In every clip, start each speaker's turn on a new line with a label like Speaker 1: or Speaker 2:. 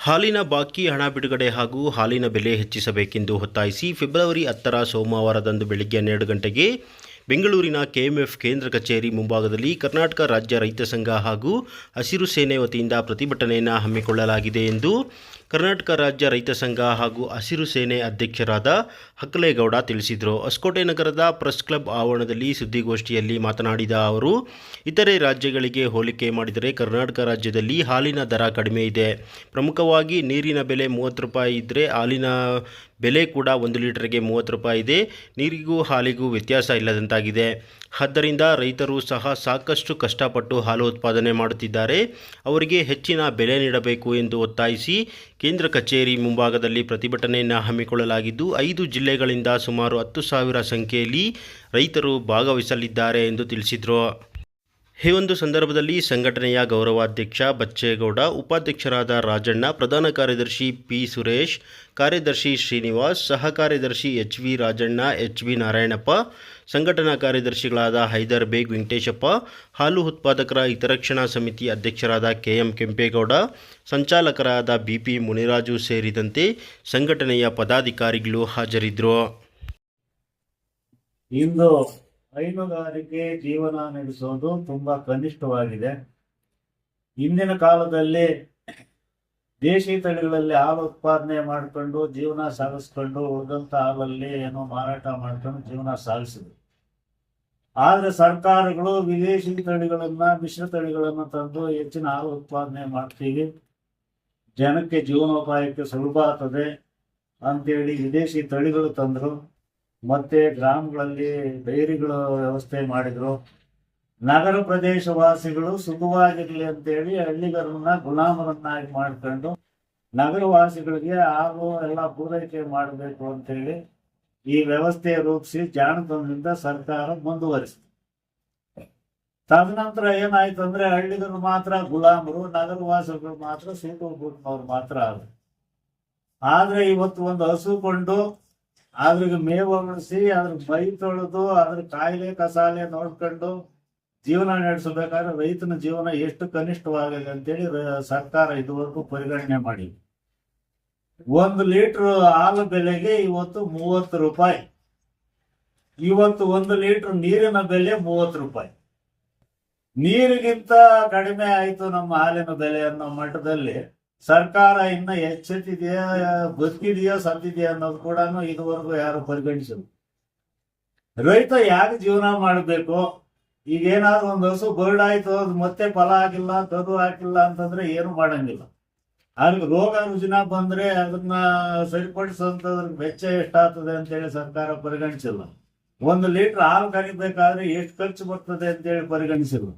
Speaker 1: ಹಾಲಿನ ಬಾಕಿ ಹಣ ಬಿಡುಗಡೆ ಹಾಗೂ ಹಾಲಿನ ಬೆಲೆ ಹೆಚ್ಚಿಸಬೇಕೆಂದು ಒತ್ತಾಯಿಸಿ ಫೆಬ್ರವರಿ ಹತ್ತರ ಸೋಮವಾರದಂದು ಬೆಳಗ್ಗೆ ಹನ್ನೆರಡು ಗಂಟೆಗೆ ಬೆಂಗಳೂರಿನ ಕೆಎಂಎಫ್ ಕೇಂದ್ರ ಕಚೇರಿ ಮುಂಭಾಗದಲ್ಲಿ ಕರ್ನಾಟಕ ರಾಜ್ಯ ರೈತ ಸಂಘ ಹಾಗೂ ಹಸಿರು ಸೇನೆ ವತಿಯಿಂದ ಪ್ರತಿಭಟನೆಯನ್ನು ಹಮ್ಮಿಕೊಳ್ಳಲಾಗಿದೆ ಎಂದು ಕರ್ನಾಟಕ ರಾಜ್ಯ ರೈತ ಸಂಘ ಹಾಗೂ ಹಸಿರು ಸೇನೆ ಅಧ್ಯಕ್ಷರಾದ ಹಕ್ಕಲೇಗೌಡ ತಿಳಿಸಿದರು. ಹೊಸಕೋಟೆ ನಗರದ ಪ್ರೆಸ್ ಕ್ಲಬ್ ಆವರಣದಲ್ಲಿ ಸುದ್ದಿಗೋಷ್ಠಿಯಲ್ಲಿ ಮಾತನಾಡಿದ ಅವರು, ಇತರೆ ರಾಜ್ಯಗಳಿಗೆ ಹೋಲಿಕೆ ಮಾಡಿದರೆ ಕರ್ನಾಟಕ ರಾಜ್ಯದಲ್ಲಿ ಹಾಲಿನ ದರ ಕಡಿಮೆ ಇದೆ. ಪ್ರಮುಖವಾಗಿ ನೀರಿನ ಬೆಲೆ ಮೂವತ್ತು ರೂಪಾಯಿ ಇದ್ದರೆ ಹಾಲಿನ ಬೆಲೆ ಕೂಡ ಒಂದು ಲೀಟರ್ಗೆ ಮೂವತ್ತು ರೂಪಾಯಿ ಇದೆ. ನೀರಿಗೂ ಹಾಲಿಗೂ ವ್ಯತ್ಯಾಸ ಇಲ್ಲದಂತಾಗಿದೆ. ಆದ್ದರಿಂದ ರೈತರು ಸಹ ಸಾಕಷ್ಟು ಕಷ್ಟಪಟ್ಟು ಹಾಲು ಉತ್ಪಾದನೆ ಮಾಡುತ್ತಿದ್ದಾರೆ. ಅವರಿಗೆ ಹೆಚ್ಚಿನ ಬೆಲೆ ನೀಡಬೇಕು ಎಂದು ಒತ್ತಾಯಿಸಿ ಕೇಂದ್ರ ಕಚೇರಿ ಮುಂಭಾಗದಲ್ಲಿ ಪ್ರತಿಭಟನೆಯನ್ನು ಹಮ್ಮಿಕೊಳ್ಳಲಾಗಿದ್ದು, ಐದು ಜಿಲ್ಲೆಗಳಿಂದ ಸುಮಾರು ಹತ್ತು ಸಾವಿರ ಸಂಖ್ಯೆಯಲ್ಲಿ ರೈತರು ಭಾಗವಹಿಸಲಿದ್ದಾರೆ ಎಂದು ತಿಳಿಸಿದರು. ಈ ಒಂದು ಸಂದರ್ಭದಲ್ಲಿ ಸಂಘಟನೆಯ ಗೌರವಾಧ್ಯಕ್ಷ ಬಚ್ಚೇಗೌಡ, ಉಪಾಧ್ಯಕ್ಷರಾದ ರಾಜಣ್ಣ, ಪ್ರಧಾನ ಕಾರ್ಯದರ್ಶಿ ಪಿ ಸುರೇಶ್, ಕಾರ್ಯದರ್ಶಿ ಶ್ರೀನಿವಾಸ್ ಸಹ ಕಾರ್ಯದರ್ಶಿ H V Rajanna, H V Narayanappa, ಸಂಘಟನಾ ಕಾರ್ಯದರ್ಶಿಗಳಾದ ಹೈದರ್ ಬೇಗ್ ವೆಂಕಟೇಶಪ್ಪ, ಹಾಲು ಉತ್ಪಾದಕರ ಹಿತರಕ್ಷಣಾ ಸಮಿತಿ ಅಧ್ಯಕ್ಷರಾದ ಕೆ ಎಂ ಕೆಂಪೇಗೌಡ, ಸಂಚಾಲಕರಾದ ಬಿ ಪಿ ಮುನಿರಾಜು ಸೇರಿದಂತೆ ಸಂಘಟನೆಯ ಪದಾಧಿಕಾರಿಗಳು ಹಾಜರಿದ್ದರು.
Speaker 2: ಹೈನುಗಾರಿಕೆ ಜೀವನ ನಡೆಸೋದು ತುಂಬಾ ಕನಿಷ್ಠವಾಗಿದೆ. ಇಂದಿನ ಕಾಲದಲ್ಲಿ ದೇಶಿ ತಳಿಗಳಲ್ಲಿ ಹಾಲು ಉತ್ಪಾದನೆ ಮಾಡ್ಕೊಂಡು ಜೀವನ ಸಾಗಿಸ್ಕೊಂಡು ಉಳಿದಂತ ಹಾಲಲ್ಲಿ ಏನೋ ಮಾರಾಟ ಮಾಡ್ಕೊಂಡು ಜೀವನ ಸಾಗಿಸಿದ್ರು. ಆದ್ರೆ ಸರ್ಕಾರಗಳು ವಿದೇಶಿ ತಳಿಗಳನ್ನ, ಮಿಶ್ರ ತಳಿಗಳನ್ನ ತಂದು ಹೆಚ್ಚಿನ ಹಾಲು ಉತ್ಪಾದನೆ ಮಾಡ್ತೀವಿ. ಜನಕ್ಕೆ ಜೀವನೋಪಾಯಕ್ಕೆ ಸುಲಭ ಆಗ್ತದೆ ಅಂತೇಳಿ ವಿದೇಶಿ ತಳಿಗಳು ತಂದ್ರು. ಮತ್ತೆ ಗ್ರಾಮಗಳಲ್ಲಿ ಡೈರಿಗಳ ವ್ಯವಸ್ಥೆ ಮಾಡಿದ್ರು. ನಗರ ಪ್ರದೇಶ ವಾಸಿಗಳು ಸುಖವಾಗಿರ್ಲಿ ಅಂತೇಳಿ ಹಳ್ಳಿಗರನ್ನ ಗುಲಾಮರನ್ನಾಗಿ ಮಾಡ್ಕೊಂಡು ನಗರ ವಾಸಿಗಳಿಗೆ ಹಾಲು ಎಲ್ಲ ಪೂರೈಕೆ ಮಾಡಬೇಕು ಅಂತೇಳಿ ಈ ವ್ಯವಸ್ಥೆ ರೂಪಿಸಿ ಜಾಣತನದಿಂದ ಸರ್ಕಾರ ಮುಂದುವರಿಸಿತು. ತದನಂತರ ಏನಾಯ್ತು ಅಂದ್ರೆ ಹಳ್ಳಿಗರು ಮಾತ್ರ ಗುಲಾಮರು ನಗರ ವಾಸಿಗಳು ಮಾತ್ರ ಸೀಟು ಗುಡ್ನವ್ರು ಮಾತ್ರ ಆದ್ರು. ಆದ್ರೆ ಇವತ್ತು ಒಂದು ಹಸು ಕೊಂಡು ಅದ್ರಿಗೆ ಮೇವು ಉಳಿಸಿ ಅದ್ರ ಬೈ ತೊಳೆದು ಅದ್ರ ಕಾಯಿಲೆ, ಕಸಾಲೆ ನೋಡ್ಕೊಂಡು ಜೀವನ ನಡೆಸಬೇಕಾದ್ರೆ ರೈತನ ಜೀವನ ಎಷ್ಟು ಕನಿಷ್ಠವಾಗಿದೆ ಅಂತೇಳಿ ಸರ್ಕಾರ ಇದುವರೆಗೂ ಪರಿಗಣನೆ ಮಾಡಿ ಒಂದು ಲೀಟರ್ ಹಾಲು ಬೆಲೆಗೆ ಇವತ್ತು ಮೂವತ್ತು ರೂಪಾಯಿ. ಇವತ್ತು ಒಂದು ಲೀಟರ್ ನೀರಿನ ಬೆಲೆ ಮೂವತ್ತು ರೂಪಾಯಿ. ನೀರಿಗಿಂತ ಕಡಿಮೆ ಆಯ್ತು ನಮ್ಮ ಹಾಲಿನ ಬೆಲೆ ಅನ್ನೋ ಮಟ್ಟದಲ್ಲಿ ಸರ್ಕಾರ ಇನ್ನ ಎಚ್ಚೆತ್ತಿದೆಯಾ ಬದುಕಿದೆಯೋ ಸತ್ತಿದೆಯಾ ಅನ್ನೋದು ಕೂಡ ಇದುವರೆಗೂ ಯಾರು ಪರಿಗಣಿಸಿಲ್ಲ. ರೈತ ಯಾಕೆ ಜೀವನ ಮಾಡಬೇಕು? ಈಗ ಏನಾದ್ರು ಒಂದು ಹಸು ಬರ್ಡ್ ಆಯ್ತು, ಅದು ಮತ್ತೆ ಫಲ ಆಗಿಲ್ಲ ಕದು ಹಾಕಿಲ್ಲ ಅಂತಂದ್ರೆ ಏನು ಮಾಡಂಗಿಲ್ಲ. ಅದ್ರ ರೋಗ ರುಜಿನ ಬಂದ್ರೆ ಅದನ್ನ ಸರಿಪಡಿಸುವಂತ ವೆಚ್ಚ ಎಷ್ಟಾಗ್ತದೆ ಅಂತೇಳಿ ಸರ್ಕಾರ ಪರಿಗಣಿಸಿಲ್ಲ. ಒಂದು ಲೀಟರ್ ಹಾಲು ಕರಿಬೇಕಾದ್ರೆ ಎಷ್ಟು ಖರ್ಚು ಬರ್ತದೆ ಅಂತೇಳಿ ಪರಿಗಣಿಸಿಲ್ಲ.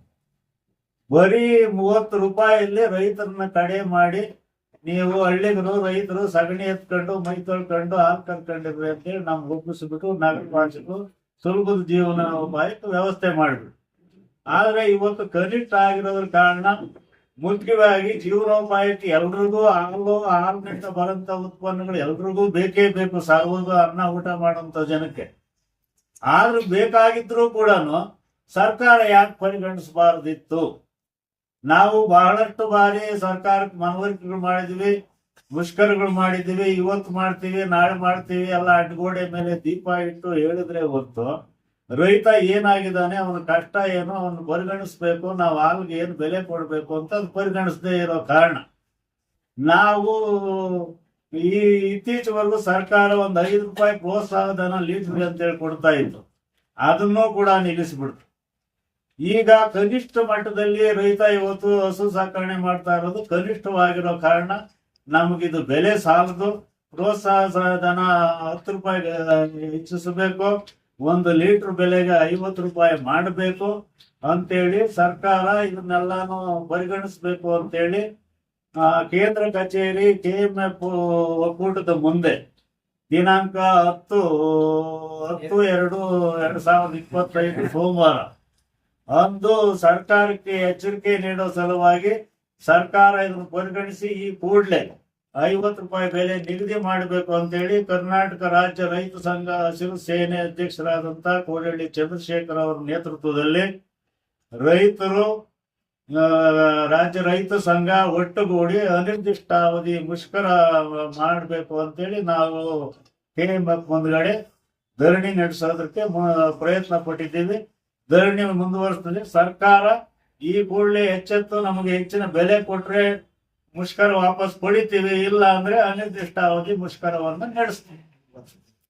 Speaker 2: ಬರೀ ಮೂವತ್ತು ರೂಪಾಯಲ್ಲಿ ರೈತರನ್ನ ಕಡೆ ಮಾಡಿ ನೀವು ಹಳ್ಳಿಗರು ರೈತರು ಸಗಣಿ ಎತ್ಕೊಂಡು, ಮೈ ತೊಳ್ಕೊಂಡು, ಹಾಲು ಅಂತ ಅಂತೇಳಿ ನಮ್ಗೆ ಒಪ್ಪಿಸ್ಬಿಟ್ಟು ನಗರ ಮಾಡಿಸ್ಬಿಟ್ಟು ಸುಲಭದ ಜೀವನ ಉಪಾಯಕ್ಕೆ ವ್ಯವಸ್ಥೆ ಮಾಡಿದ್ರು. ಆದ್ರೆ ಇವತ್ತು ಕನಿಷ್ಠ ಆಗಿರೋದ್ರ ಕಾರಣ ಮುಖ್ಯವಾಗಿ ಜೀವನೋಪಾಯಕ್ಕೆ ಎಲ್ರಿಗೂ ಹಾಲು, ಹಾಲಿನಿಂದ ಬರೋಂಥ ಉತ್ಪನ್ನಗಳು ಎಲ್ರಿಗೂ ಬೇಕೇ ಬೇಕು ಸಾಗೋದು ಅನ್ನ ಊಟ ಮಾಡುವಂತ ಜನಕ್ಕೆ. ಆದ್ರೂ ಬೇಕಾಗಿದ್ರೂ ಕೂಡ ಸರ್ಕಾರ ಯಾಕೆ ಪರಿಗಣಿಸಬಾರ್ದಿತ್ತು? ನಾವು ಬಹಳಷ್ಟು ಬಾರಿ ಸರ್ಕಾರಕ್ಕೆ ಮನವರಿಕೆಗಳು ಮಾಡಿದ್ವಿ, ಮುಷ್ಕರಗಳು ಮಾಡಿದ್ವಿ, ಇವತ್ತು ಮಾಡ್ತೀವಿ, ನಾಳೆ ಮಾಡ್ತೀವಿ, ಎಲ್ಲ ಅಡ್ಗೋಡೆ ಮೇಲೆ ದೀಪ ಇಟ್ಟು ಹೇಳಿದ್ರೆ ಹೊತ್ತು ರೈತ ಏನಾಗಿದ್ದಾನೆ, ಅವನ ಕಷ್ಟ ಏನು, ಅವನು ಪರಿಗಣಿಸ್ಬೇಕು, ನಾವು ಹಾಲ್ಗೆ ಏನು ಬೆಲೆ ಕೊಡಬೇಕು ಅಂತ ಅದು ಪರಿಗಣಿಸದೇ ಇರೋ ಕಾರಣ. ನಾವು ಈ ಇತ್ತೀಚೆವರೆಗೂ ಸರ್ಕಾರ ಒಂದು ಐದು ರೂಪಾಯಿ ಪ್ರೋತ್ಸಾಹಧನ ಲೀಸ್ ಅಂತೇಳಿ ಕೊಡ್ತಾ ಇತ್ತು ಅದನ್ನೂ ಕೂಡ ನಿಲ್ಲಿಸ್ಬಿಡ್ತು ಈಗ ಕನಿಷ್ಠ ಮಟ್ಟದಲ್ಲಿ ರೈತ ಇವತ್ತು ಹಸು ಸಾಕಣೆ ಮಾಡ್ತಾ ಇರೋದು ಕನಿಷ್ಠವಾಗಿರೋ ಕಾರಣ ನಮಗಿದು ಬೆಲೆ ಸಾಲದು. ಪ್ರೋತ್ಸಾಹ ಧನ ಹತ್ತು ರೂಪಾಯಿ ಹೆಚ್ಚಿಸಬೇಕು. ಒಂದು ಲೀಟರ್ ಬೆಲೆಗೆ ಐವತ್ತು ರೂಪಾಯಿ ಮಾಡಬೇಕು ಅಂತೇಳಿ ಸರ್ಕಾರ ಇದನ್ನೆಲ್ಲಾನು ಪರಿಗಣಿಸ್ಬೇಕು ಅಂತೇಳಿ ಕೇಂದ್ರ ಕಚೇರಿ, ಕೆ ಎಂ ಎಫ್ ಒಕ್ಕೂಟದ ಮುಂದೆ ದಿನಾಂಕ ಹತ್ತು ಹತ್ತು, ಎರಡು ಎರಡು ಸಾವಿರದ ಇಪ್ಪತ್ತೈದು ಸೋಮವಾರ ಅಂದು ಸರ್ಕಾರಕ್ಕೆ ಎಚ್ಚರಿಕೆ ನೀಡೋ ಸಲುವಾಗಿ ಸರ್ಕಾರ ಇದನ್ನು ಪರಿಗಣಿಸಿ ಈ ಕೂಡಲೇ ಐವತ್ತು ರೂಪಾಯಿ ಬೆಲೆ ನಿಗದಿ ಮಾಡಬೇಕು ಅಂತೇಳಿ ಕರ್ನಾಟಕ ರಾಜ್ಯ ರೈತ ಸಂಘ ಹಸಿರು ಸೇನೆ ಅಧ್ಯಕ್ಷರಾದಂತ ಕೋಡಹಳ್ಳಿ ಚಂದ್ರಶೇಖರ್ ಅವರ ನೇತೃತ್ವದಲ್ಲಿ ರೈತರು ರಾಜ್ಯ ರೈತ ಸಂಘ ಒಟ್ಟುಗೂಡಿ ಅನಿರ್ದಿಷ್ಟಾವಧಿ ಮುಷ್ಕರ ಮಾಡಬೇಕು ಅಂತೇಳಿ ನಾವು ಕೆ ಎಂ ಎಫ್ ಮುಂದ್ಗಡೆ ಧರಣಿ ನಡೆಸೋದಕ್ಕೆ ಪ್ರಯತ್ನ ಪಟ್ಟಿದ್ದೀವಿ. ಧರಣಿ ಮುಂದುವರಿಸ್ತದೆ. ಸರ್ಕಾರ ಈ ಕೂಡಲೇ ಎಚ್ಚೆತ್ತು ನಮಗೆ ಹೆಚ್ಚಿನ ಬೆಲೆ ಕೊಟ್ರೆ ಮುಷ್ಕರ ವಾಪಸ್ ಪಡಿತೀವಿ, ಇಲ್ಲ ಅಂದ್ರೆ ಅನಿರ್ದಿಷ್ಟಾವಧಿ ಮುಷ್ಕರವನ್ನು ನಡೆಸ್ತೀವಿ.